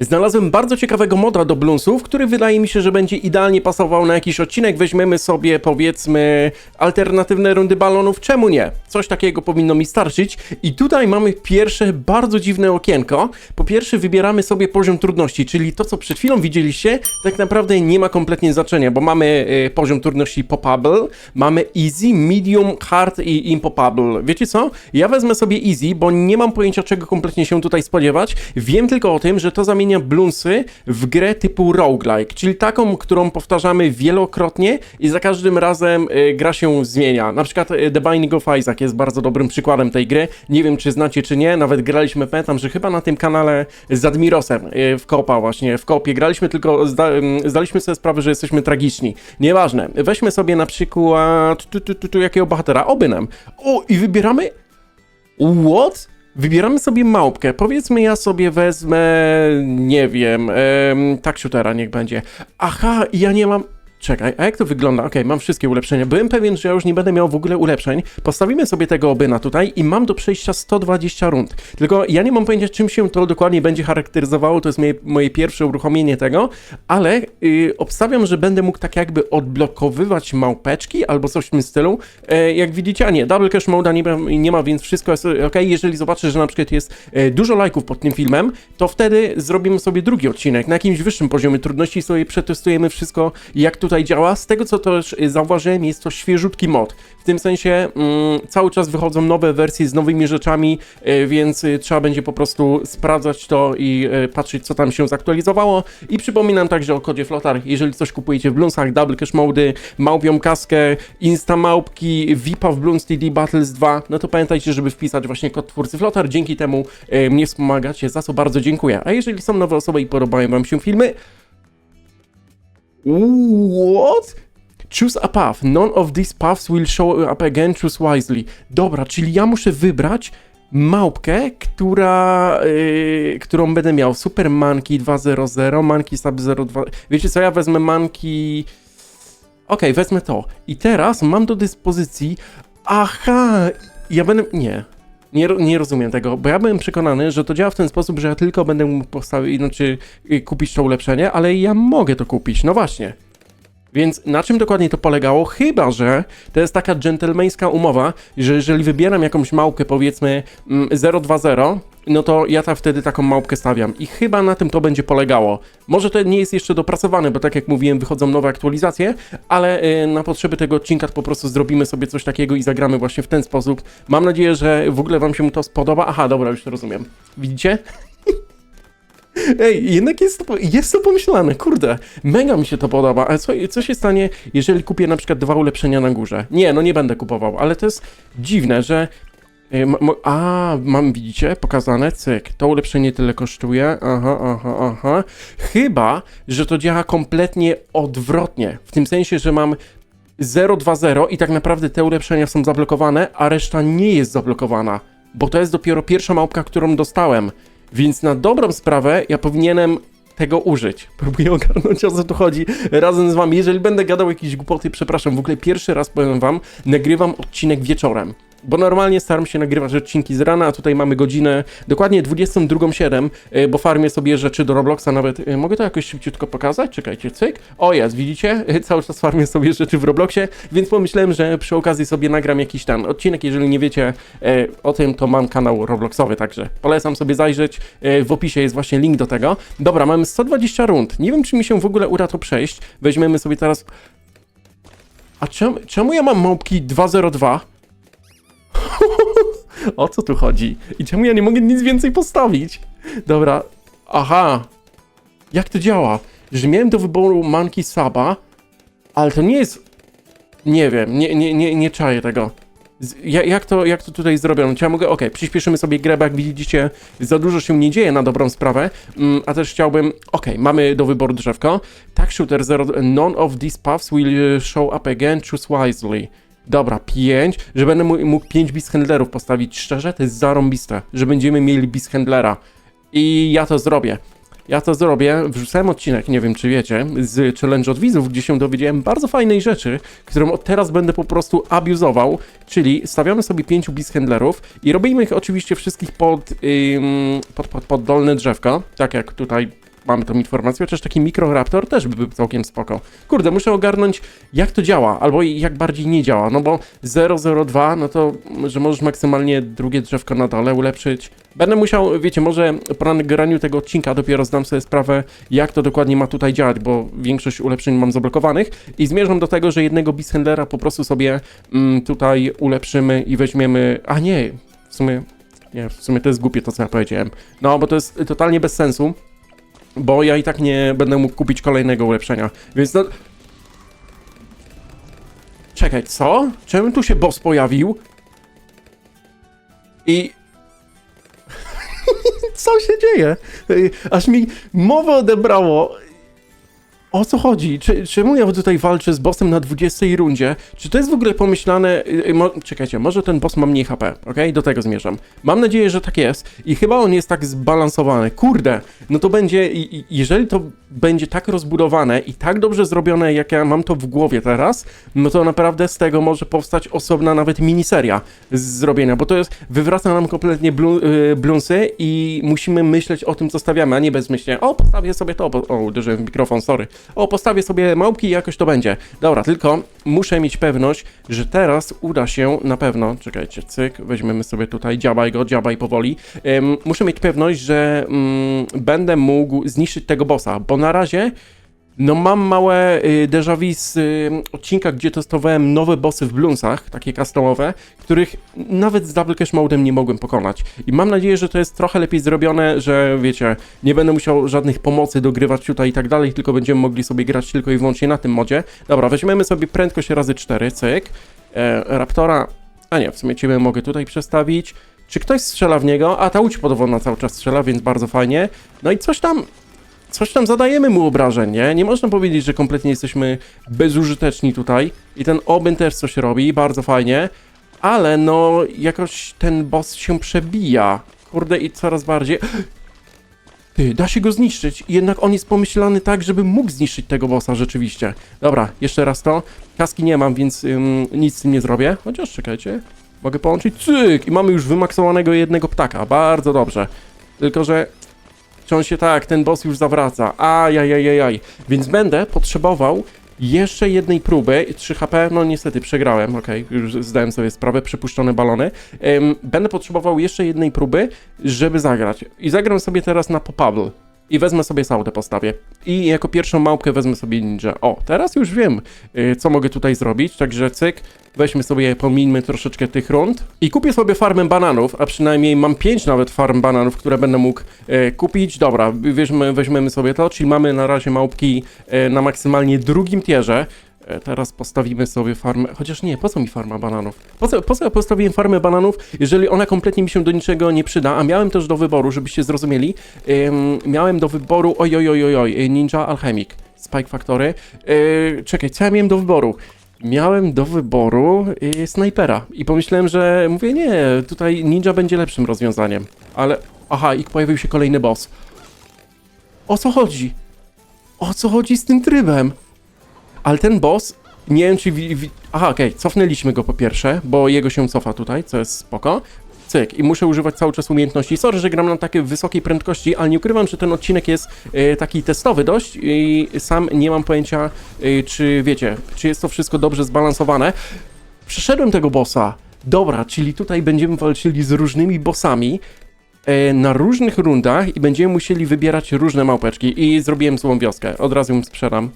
Znalazłem bardzo ciekawego moda do Bloonsów, który wydaje mi się, że będzie idealnie pasował na jakiś odcinek. Weźmiemy sobie, powiedzmy, alternatywne rundy balonów. Czemu nie? Coś takiego powinno mi starczyć. I tutaj mamy pierwsze bardzo dziwne okienko. Po pierwsze wybieramy sobie poziom trudności, czyli to, co przed chwilą widzieliście, tak naprawdę nie ma kompletnie znaczenia, bo mamy y, poziom trudności popable, mamy easy, medium, hard i impopable. Wiecie co? Ja wezmę sobie easy, bo nie mam pojęcia, czego kompletnie się tutaj spodziewać. Wiem tylko o tym, że to zamienia w grę typu roguelike, czyli taką, którą powtarzamy wielokrotnie i za każdym razem y, gra się zmienia. Na przykład y, The Binding of Isaac jest bardzo dobrym przykładem tej gry. Nie wiem, czy znacie, czy nie. Nawet graliśmy, pamiętam, że chyba na tym kanale z Admirosem y, w kopa właśnie, w kopie graliśmy, tylko zda, zdaliśmy sobie sprawę, że jesteśmy tragiczni. Nieważne. Weźmy sobie na przykład tu, tu, tu, tu jakiego bohatera? Obynem. O, i wybieramy What? Wybieramy sobie małpkę. Powiedzmy, ja sobie wezmę, nie wiem, em, tak shootera niech będzie. Aha, ja nie mam. Czekaj, a jak to wygląda? Okej, mam wszystkie ulepszenia. Byłem pewien, że ja już nie będę miał w ogóle ulepszeń. Postawimy sobie tego obyna tutaj i mam do przejścia 120 rund. Tylko ja nie mam pojęcia, czym się to dokładnie będzie charakteryzowało. To jest moje, moje pierwsze uruchomienie tego, ale yy, obstawiam, że będę mógł tak jakby odblokowywać małpeczki albo coś w tym stylu. E, jak widzicie, a nie, double cache moda nie, nie ma, więc wszystko jest ok. Jeżeli zobaczę, że na przykład jest e, dużo lajków pod tym filmem, to wtedy zrobimy sobie drugi odcinek na jakimś wyższym poziomie trudności i sobie przetestujemy wszystko, jak tutaj działa. Z tego, co też e, zauważyłem, jest to świeżutki mod. W tym sensie mm, cały czas wychodzą nowe wersje z nowymi rzeczami, e, więc e, trzeba będzie po prostu sprawdzać to i patrzeć, co tam się zaktualizowało. I przypominam także o kodzie Flotar. Jeżeli coś kupujecie w Bloonsach, Double Cash Mody, Małpią Kaskę, Insta Małpki, VIPa w Bloons TD Battles 2, no to pamiętajcie, żeby wpisać właśnie kod twórcy Flotar. Dzięki temu mnie wspomagacie, za co bardzo dziękuję. A jeżeli są nowe osoby i podobają wam się filmy, What? Choose a path. None of these paths will show up again. Choose wisely. Dobra, czyli ja muszę wybrać małpkę, która, yy, którą będę miał. Super Monkey 2.0.0, Monkey Sub 0.2. Wiecie co, ja wezmę Monkey... Okej, wezmę to. I teraz mam do dyspozycji... Aha! Ja będę... Nie. Nie, nie rozumiem tego, bo ja byłem przekonany, że to działa w ten sposób, że ja tylko będę mógł postawić, znaczy y, kupić to ulepszenie, ale ja mogę to kupić. No właśnie. Więc na czym dokładnie to polegało? Chyba, że to jest taka dżentelmeńska umowa, że jeżeli wybieram jakąś małpkę, powiedzmy mm, 020, no to ja tam wtedy taką małpkę stawiam. I chyba na tym to będzie polegało. Może to nie jest jeszcze dopracowane, bo tak jak mówiłem, wychodzą nowe aktualizacje, ale y, na potrzeby tego odcinka po prostu zrobimy sobie coś takiego i zagramy właśnie w ten sposób. Mam nadzieję, że w ogóle wam się to spodoba. Aha, dobra, już to rozumiem. Widzicie? Ej, jednak jest to, jest to pomyślane, kurde, mega mi się to podoba, ale co, co się stanie, jeżeli kupię na przykład dwa ulepszenia na górze? Nie, no nie będę kupował, ale to jest dziwne, że... mo- A, mam, widzicie, pokazane, cyk, to ulepszenie tyle kosztuje, aha, aha, aha. Chyba, że to działa kompletnie odwrotnie, w tym sensie, że mam 0,2,0 i tak naprawdę te ulepszenia są zablokowane, a reszta nie jest zablokowana, bo to jest dopiero pierwsza małpka, którą dostałem. Więc na dobrą sprawę ja powinienem tego użyć. Próbuję ogarnąć o co tu chodzi razem z wami. Jeżeli będę gadał jakieś głupoty, przepraszam, w ogóle pierwszy raz powiem wam, nagrywam odcinek wieczorem. Bo normalnie staram się nagrywać odcinki z rana, a tutaj mamy godzinę dokładnie 22.07, y, bo farmię sobie rzeczy do Robloxa nawet. y, Mogę to jakoś szybciutko pokazać? Czekajcie, cyk. O jest, widzicie? Y, Cały czas farmię sobie rzeczy w Robloxie, więc pomyślałem, że przy okazji sobie nagram jakiś ten odcinek. Jeżeli nie wiecie e, o tym, to mam kanał Robloxowy, także polecam sobie zajrzeć. E, w opisie jest właśnie link do tego. Dobra, mamy 120 rund. Nie wiem, czy mi się w ogóle uda to przejść. Weźmiemy sobie teraz... A czemu, czemu ja mam małpki 202? O co tu chodzi? I czemu ja nie mogę nic więcej postawić? Dobra, aha. Jak to działa? Że miałem do wyboru Monkey Saba, ale to nie jest... Nie wiem, nie, nie, nie, nie czaję tego. Z, ja, jak, to, jak to tutaj zrobiono? Czy ja mogę... Okej, przyspieszymy sobie grę, bo jak widzicie, za dużo się nie dzieje na dobrą sprawę, mm, a też chciałbym... Okej, mamy do wyboru drzewko. Tak, shooter 0... None of these paths will show up again, choose wisely. Dobra, 5, że będę mógł 5 handlerów postawić. Szczerze, to jest zarąbiste, że będziemy mieli handlera. I ja to zrobię. Ja to zrobię. Wrzucałem odcinek, nie wiem czy wiecie, z challenge od widzów, gdzie się dowiedziałem bardzo fajnej rzeczy, którą od teraz będę po prostu abuzował, czyli stawiamy sobie pięciu handlerów i robimy ich oczywiście wszystkich pod, ym, pod, pod, pod dolne drzewko, tak jak tutaj mamy tą informację, chociaż taki mikroraptor też by był całkiem spoko. Kurde, muszę ogarnąć, jak to działa, albo jak bardziej nie działa, no bo 002, no to, że możesz maksymalnie drugie drzewko na dole ulepszyć. Będę musiał, wiecie, może po nagraniu tego odcinka dopiero zdam sobie sprawę, jak to dokładnie ma tutaj działać, bo większość ulepszeń mam zablokowanych i zmierzam do tego, że jednego Beasthandlera po prostu sobie mm, tutaj ulepszymy i weźmiemy, a nie, w sumie, nie, w sumie to jest głupie to, co ja powiedziałem. No, bo to jest totalnie bez sensu, bo ja i tak nie będę mógł kupić kolejnego ulepszenia, więc no... Czekaj, co? Czemu tu się boss pojawił? I... co się dzieje? Ej, Aż mi mowę odebrało. O co chodzi? Czy, czemu ja tutaj walczę z bossem na 20 rundzie? Czy to jest w ogóle pomyślane? y, Mo, czekajcie, może ten boss ma mniej HP, ok? Do tego zmierzam. Mam nadzieję, że tak jest i chyba on jest tak zbalansowany. Kurde, no to będzie, jeżeli to będzie tak rozbudowane i tak dobrze zrobione, jak ja mam to w głowie teraz, no to naprawdę z tego może powstać osobna nawet miniseria z zrobienia, bo to jest, wywraca nam kompletnie blu, y, blunsy i musimy myśleć o tym, co stawiamy, a nie bezmyślnie, o, postawię sobie to, o, uderzyłem w mikrofon, sorry, o, postawię sobie małpki i jakoś to będzie. Dobra, tylko muszę mieć pewność, że teraz uda się na pewno, czekajcie, cyk, weźmiemy sobie tutaj, działaj go, działaj powoli, muszę mieć pewność, że mm, będę mógł zniszczyć tego bossa, bo na razie no mam małe y, déjà vu z y, odcinka, gdzie testowałem nowe bossy w Bloonsach, takie customowe, których nawet z Double Cash Modem nie mogłem pokonać. I mam nadzieję, że to jest trochę lepiej zrobione, że wiecie, nie będę musiał żadnych pomocy dogrywać tutaj i tak dalej, tylko będziemy mogli sobie grać tylko i wyłącznie na tym modzie. Dobra, weźmiemy sobie prędkość razy 4, cyk. E, Raptora, a nie, w sumie ciebie mogę tutaj przestawić. Czy ktoś strzela w niego? A ta łódź podwodna cały czas strzela, więc bardzo fajnie. No i coś tam coś tam zadajemy mu obrażeń, nie? Nie można powiedzieć, że kompletnie jesteśmy bezużyteczni tutaj. I ten Oben też coś robi, bardzo fajnie. Ale no, jakoś ten boss się przebija. Kurde, i coraz bardziej... Ty, da się go zniszczyć. Jednak on jest pomyślany tak, żeby mógł zniszczyć tego bossa rzeczywiście. Dobra, jeszcze raz to. Kaski nie mam, więc ym, nic z tym nie zrobię. Chociaż czekajcie. Mogę połączyć cyk i mamy już wymaksowanego jednego ptaka. Bardzo dobrze. Tylko, że czy on się tak, ten boss już zawraca. Ajajajajaj. Więc będę potrzebował jeszcze jednej próby. 3 HP, no niestety przegrałem, okej, już zdałem sobie sprawę, przypuszczone balony. Będę potrzebował jeszcze jednej próby, żeby zagrać. I zagram sobie teraz na Popable. I wezmę sobie saudę postawię. I jako pierwszą małpkę wezmę sobie ninja. O, teraz już wiem, y, co mogę tutaj zrobić, także cyk, weźmy sobie, pomińmy troszeczkę tych rund. I kupię sobie farmę bananów, a przynajmniej mam 5 nawet farm bananów, które będę mógł e, kupić. Dobra, weźmy, weźmiemy sobie to, czyli mamy na razie małpki e, na maksymalnie drugim tierze. E, Teraz postawimy sobie farmę. Chociaż nie, po co mi farma bananów? Po co, po co ja postawiłem farmę bananów, jeżeli ona kompletnie mi się do niczego nie przyda? A miałem też do wyboru, żebyście zrozumieli. ym, miałem do wyboru. Oj, oj, oj, oj, oj, Ninja Alchemic, Spike Factory. Yy, czekaj, co ja miałem do wyboru? Miałem do wyboru yy, snajpera i pomyślałem, że mówię, nie, tutaj ninja będzie lepszym rozwiązaniem. Ale, aha, i pojawił się kolejny boss. O co chodzi? O co chodzi z tym trybem? Ale ten boss, nie wiem czy... Wi, wi, aha, okej, cofnęliśmy go po pierwsze, bo jego się cofa tutaj, co jest spoko. Cyk, i muszę używać cały czas umiejętności. Sorry, że gram na takiej wysokiej prędkości, ale nie ukrywam, że ten odcinek jest e, taki testowy dość i sam nie mam pojęcia, e, czy wiecie, czy jest to wszystko dobrze zbalansowane. Przeszedłem tego bossa. Dobra, czyli tutaj będziemy walczyli z różnymi bossami e, na różnych rundach i będziemy musieli wybierać różne małpeczki. I zrobiłem złą wioskę. Od razu ją sprzedam.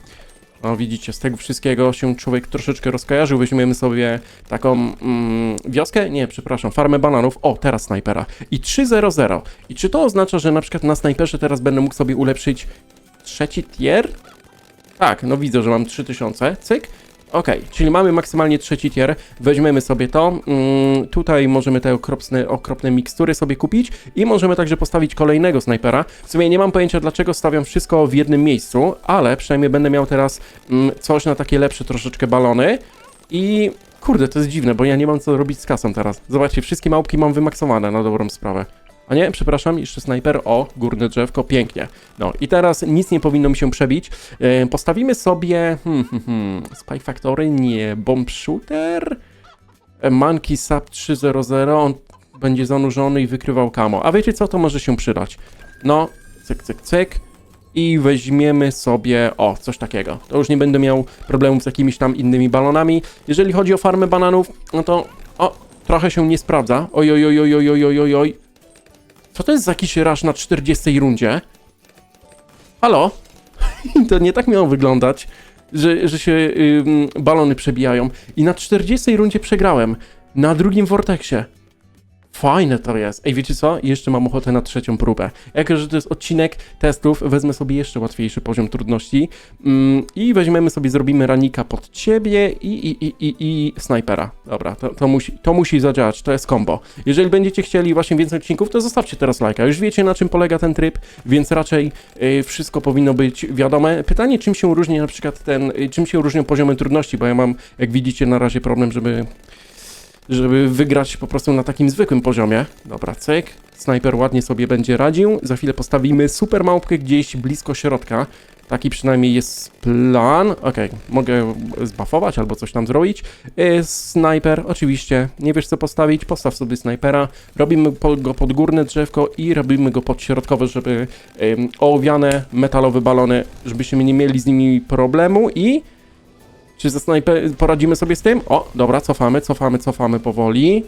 No widzicie, z tego wszystkiego się człowiek troszeczkę rozkojarzył. Weźmiemy sobie taką mm, wioskę, nie, przepraszam, farmę bananów. O, teraz snajpera. I 3-0-0. I czy to oznacza, że na przykład na snajperze teraz będę mógł sobie ulepszyć trzeci tier? Tak, no widzę, że mam 3000. Cyk. Okej, czyli mamy maksymalnie trzeci tier. Weźmiemy sobie to. Mm, tutaj możemy te okropne, okropne mikstury sobie kupić i możemy także postawić kolejnego snajpera. W sumie nie mam pojęcia, dlaczego stawiam wszystko w jednym miejscu, ale przynajmniej będę miał teraz mm, coś na takie lepsze troszeczkę balony. I kurde, to jest dziwne, bo ja nie mam co robić z kasą teraz. Zobaczcie, wszystkie małpki mam wymaksowane na dobrą sprawę. A nie, przepraszam, jeszcze snajper. O, górne drzewko, pięknie. No i teraz nic nie powinno mi się przebić. E, postawimy sobie. Hmm, hmm, hmm, Spy Factory, nie. Bomb Shooter. E, Monkey Sub 300. On będzie zanurzony i wykrywał kamo. A wiecie co, to może się przydać. No, cyk, cyk, cyk. i weźmiemy sobie, o, coś takiego. To już nie będę miał problemów z jakimiś tam innymi balonami. Jeżeli chodzi o farmę bananów, no to, o, trochę się nie sprawdza. Oj, oj, oj, oj, oj, oj, oj, oj, oj. Co to jest za jakiś rasz na 40 rundzie? Halo? to nie tak miało wyglądać, że, że się ym, balony przebijają. I na 40 rundzie przegrałem. Na drugim Vortexie. Fajne to jest. Ej, wiecie co? Jeszcze mam ochotę na trzecią próbę. Jako, że to jest odcinek testów, wezmę sobie jeszcze łatwiejszy poziom trudności mm, i weźmiemy sobie, zrobimy ranika pod ciebie i, i, i, i, i snajpera. Dobra, to, to, musi, to musi zadziałać, to jest combo. Jeżeli będziecie chcieli właśnie więcej odcinków, to zostawcie teraz lajka. Już wiecie, na czym polega ten tryb, więc raczej y, wszystko powinno być wiadome. Pytanie, czym się różni na przykład ten, y, czym się różnią poziomy trudności, bo ja mam, jak widzicie, na razie problem, żeby żeby wygrać po prostu na takim zwykłym poziomie. Dobra, cyk. Snajper ładnie sobie będzie radził. Za chwilę postawimy super małpkę gdzieś blisko środka. Taki przynajmniej jest plan. Okej, mogę zbafować albo coś tam zrobić. Yy, snajper, oczywiście. Nie wiesz co postawić? Postaw sobie snajpera. Robimy go pod górne drzewko i robimy go pod środkowe, żeby yy, ołowiane metalowe balony, żebyśmy nie mieli z nimi problemu i... Czy ze snajper poradzimy sobie z tym? O, dobra, cofamy, cofamy, cofamy powoli.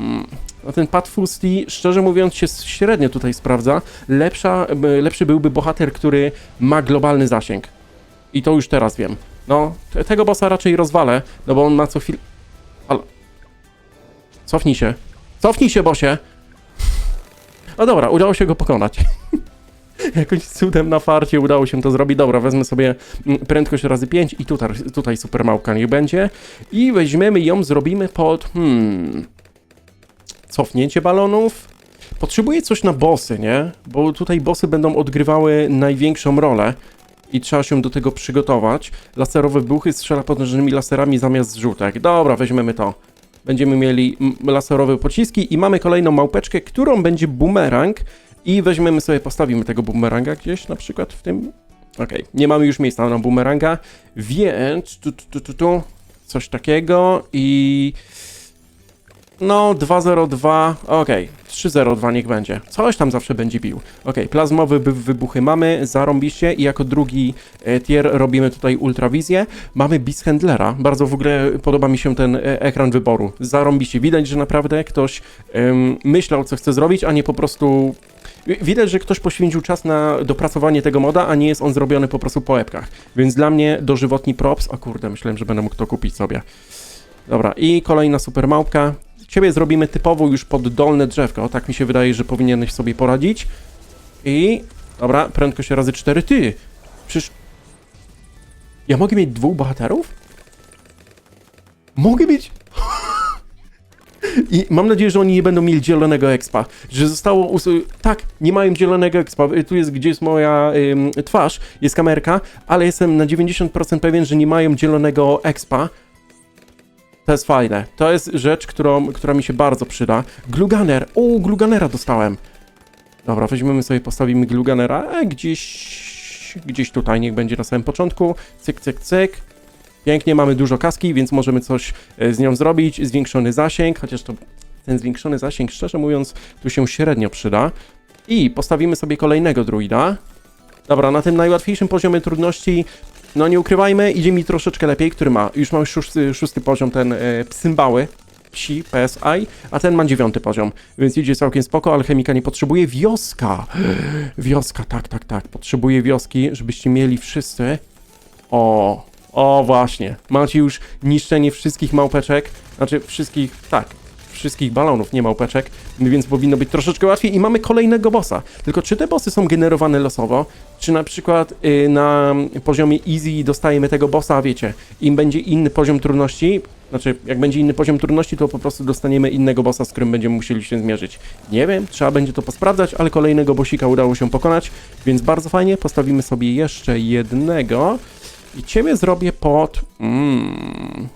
Mm. No ten Pat Fusti, szczerze mówiąc, się średnio tutaj sprawdza. Lepsza, lepszy byłby bohater, który ma globalny zasięg. I to już teraz wiem. No, te, tego bossa raczej rozwalę, no bo on ma co chwilę... Ale... Cofnij się. Cofnij się, bosie! No dobra, udało się go pokonać. Jakoś cudem na farcie udało się to zrobić. Dobra, wezmę sobie mm, prędkość razy 5 i tutaj, tutaj super małka niech będzie. I weźmiemy ją, zrobimy pod... Hmm... Cofnięcie balonów. Potrzebuję coś na bossy, nie? Bo tutaj bossy będą odgrywały największą rolę. I trzeba się do tego przygotować. Laserowe buchy strzela potężnymi laserami zamiast zrzutek. Dobra, weźmiemy to. Będziemy mieli mm, laserowe pociski i mamy kolejną małpeczkę, którą będzie bumerang. I weźmiemy sobie, postawimy tego bumeranga gdzieś, na przykład w tym. Okej, nie mamy już miejsca na bumeranga, więc tu, tu, tu, tu, tu coś takiego i. No, 202, okej, 302 niech będzie. Coś tam zawsze będzie bił. Okej, plazmowe wy- wybuchy mamy, zarąbiście i jako drugi e, tier robimy tutaj ultrawizję. Mamy Beasthandlera, bardzo w ogóle podoba mi się ten e, ekran wyboru. Zarąbiście, widać, że naprawdę ktoś myślał, co chce zrobić, a nie po prostu Widać, że ktoś poświęcił czas na dopracowanie tego moda, a nie jest on zrobiony po prostu po łebkach. Więc dla mnie dożywotni props. O kurde, myślałem, że będę mógł to kupić sobie. Dobra, i kolejna super małpka. Ciebie zrobimy typowo już pod dolne drzewko. O, tak mi się wydaje, że powinieneś sobie poradzić. I... Dobra, prędkość razy 4. Ty! Przecież... Ja mogę mieć dwóch bohaterów? Mogę mieć... I mam nadzieję, że oni nie będą mieli zielonego expa. Że zostało. Tak, nie mają zielonego expa. Y, Tu jest, gdzie jest moja ym, twarz, jest kamerka, ale jestem na 90% pewien, że nie mają zielonego expa. To jest fajne. To jest rzecz, którą, która mi się bardzo przyda. Gluganer. O, Gluganera dostałem. Dobra, weźmiemy sobie, postawimy Gluganera. E, gdzieś. Gdzieś tutaj, niech będzie na samym początku. Cyk, cyk, cyk. Pięknie, mamy dużo kaski, więc możemy coś e, z nią zrobić. Zwiększony zasięg, chociaż to ten zwiększony zasięg, szczerze mówiąc, tu się średnio przyda. I postawimy sobie kolejnego druida. Dobra, na tym najłatwiejszym poziomie trudności, no nie ukrywajmy, idzie mi troszeczkę lepiej, który ma, już mam szósty, szósty poziom, ten e, Psymbały, psi, PSI, a ten ma dziewiąty poziom, więc idzie całkiem spoko, alchemika nie potrzebuje. Wioska! Wioska, tak, tak, tak, potrzebuje wioski, żebyście mieli wszyscy. O, o właśnie, macie już niszczenie wszystkich małpeczek, znaczy wszystkich, tak, wszystkich balonów, nie małpeczek, więc powinno być troszeczkę łatwiej. I mamy kolejnego bossa. Tylko czy te bossy są generowane losowo, czy na przykład y, na poziomie easy dostajemy tego bossa, wiecie, im będzie inny poziom trudności, znaczy jak będzie inny poziom trudności, to po prostu dostaniemy innego bossa, z którym będziemy musieli się zmierzyć. Nie wiem, trzeba będzie to posprawdzać, ale kolejnego bossika udało się pokonać, więc bardzo fajnie, postawimy sobie jeszcze jednego. I ciebie zrobię pod mm,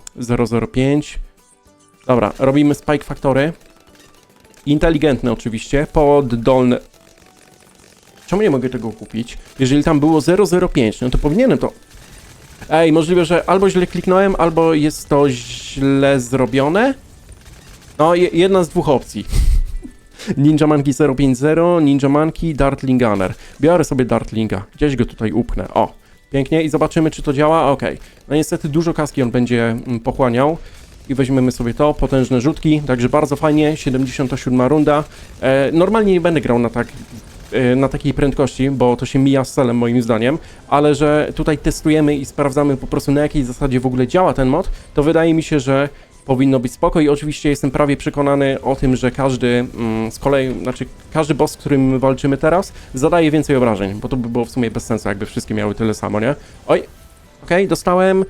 005 Dobra, robimy Spike Factory. Inteligentne oczywiście, pod dolne... Czemu nie mogę tego kupić? Jeżeli tam było 005, no to powinienem to... Ej, możliwe, że albo źle kliknąłem, albo jest to źle zrobione. No, je, jedna z dwóch opcji. Ninja Monkey 050, Ninja Monkey, Dartling Gunner. Biorę sobie Dartlinga, gdzieś go tutaj upchnę, o. Pięknie i zobaczymy, czy to działa, okej. No niestety dużo kaski on będzie mm, pochłaniał. I weźmiemy sobie to, potężne rzutki, także bardzo fajnie, 77 runda. E, normalnie nie będę grał na tak e, na takiej prędkości, bo to się mija z celem moim zdaniem, ale że tutaj testujemy i sprawdzamy po prostu na jakiej zasadzie w ogóle działa ten mod, to wydaje mi się, że powinno być spoko i oczywiście jestem prawie przekonany o tym, że każdy mm, z kolei, znaczy każdy boss, z którym walczymy teraz, zadaje więcej obrażeń, bo to by było w sumie bez sensu, jakby wszystkie miały tyle samo, nie? Oj, okej, dostałem...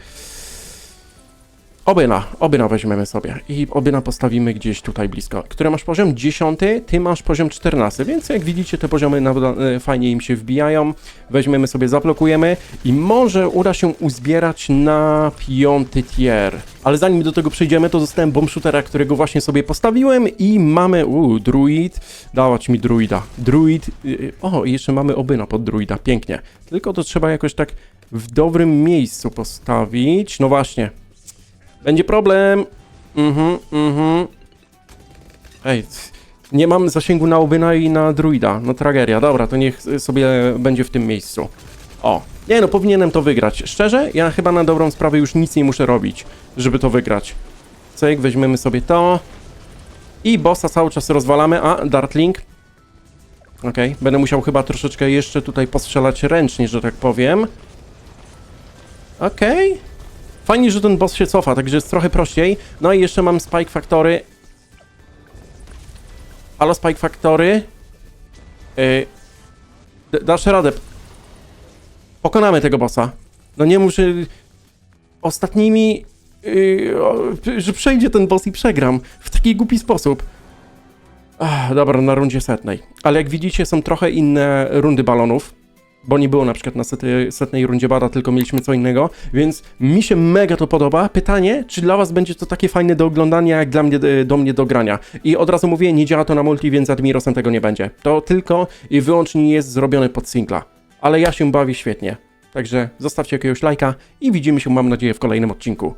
Obyna, obyna weźmiemy sobie i obyna postawimy gdzieś tutaj blisko. Który masz poziom? 10, ty masz poziom 14, więc jak widzicie te poziomy e, fajnie im się wbijają. Weźmiemy sobie, zablokujemy i może uda się uzbierać na piąty tier. Ale zanim do tego przejdziemy, to dostałem bomb shootera, którego właśnie sobie postawiłem i mamy, uuu, druid, dawać mi druida. Druid, yy, o i jeszcze mamy obyna pod druida, pięknie. Tylko to trzeba jakoś tak w dobrym miejscu postawić. No właśnie, będzie problem. Mhm, mhm. Ej, nie mam zasięgu na obyna i na druida. No tragedia. Dobra, to niech sobie będzie w tym miejscu. O. Nie no, powinienem to wygrać. Szczerze, ja chyba na dobrą sprawę już nic nie muszę robić, żeby to wygrać. Cyk, weźmiemy sobie to. I bossa cały czas rozwalamy. A, Dartling. Okej, będę musiał chyba troszeczkę jeszcze tutaj postrzelać ręcznie, że tak powiem. Okej. Fajnie, że ten boss się cofa, także jest trochę prościej. No i jeszcze mam Spike Factory. Halo Spike Factory. Yy, dasz radę. Pokonamy tego bossa. No nie muszę... Ostatnimi... Yy, że przejdzie ten boss i przegram. W taki głupi sposób. Ach, dobra, na rundzie setnej. Ale jak widzicie, są trochę inne rundy balonów bo nie było na przykład na setnej rundzie bada, tylko mieliśmy co innego, więc mi się mega to podoba. Pytanie, czy dla was będzie to takie fajne do oglądania, jak dla mnie, do mnie do grania. I od razu mówię, nie działa to na multi, więc Admirosem tego nie będzie. To tylko i wyłącznie jest zrobione pod singla. Ale ja się bawię świetnie. Także zostawcie jakiegoś lajka i widzimy się, mam nadzieję, w kolejnym odcinku.